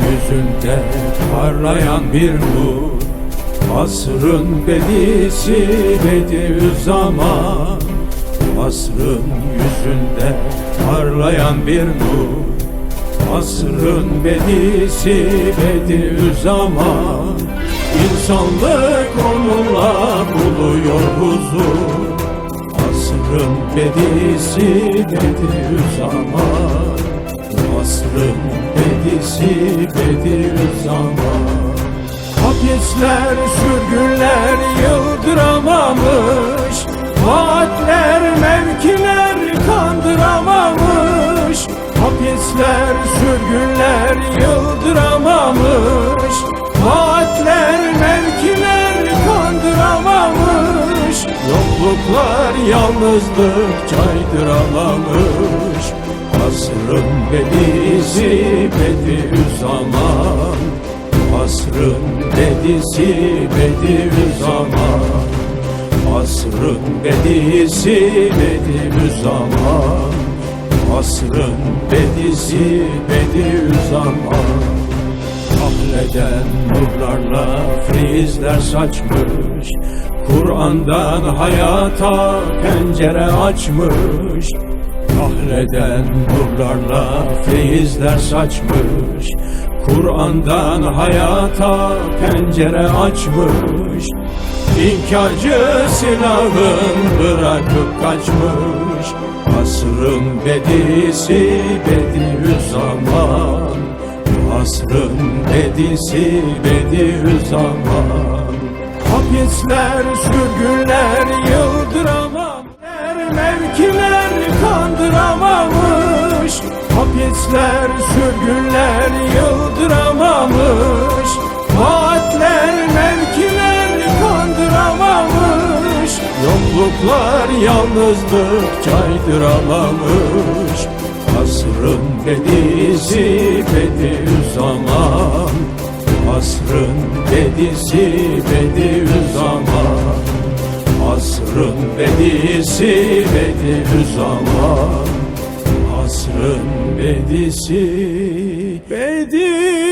yüzünde parlayan bir nur. Asrın bedisi Bediüzzaman. Asrın yüzünde parlayan bir nur. Asrın bedisi Bediüzzaman. İnsanlık onunla buluyor huzur. Asrın bedisi Bediüzzaman. Asrın bedisi Bediüzzaman Hapisler, sürgünler yıldıramamış. Vaatler, mevkiler kandıramamış. Hapisler, sürgünler yıldıramamış. Vaatler, mevkiler kandıramamış. Yokluklar, yalnızlık caydıramamış Asrın bedisi Bediüzzaman Asrın bedisi Bediüzzaman Asrın bedisi Bediüzzaman Asrın bedisi Bediüzzaman Kahreden nurlarla frizler saçmış. Kur'an'dan hayata pencere açmış Kahreden nurlarla feyizler saçmış. Kur'an'dan hayata pencere açmış. İnkarcı silahın bırakıp kaçmış. Asrın bedisi Bediüzzaman. Asrın bedisi Bediüzzaman. Hapisler, sürgünler, yıldıramamış Mevkiler Hapisler, sürgünler yıldıramamış. Vaatler, mevkiler kandıramamış. Yokluklar, yalnızlık caydıramamış. Asrın bedisi Bediüzzaman. Asrın bedisi Bediüzzaman. Asrın bedisi Bediüzzaman Asrın bedisi Bediüzzaman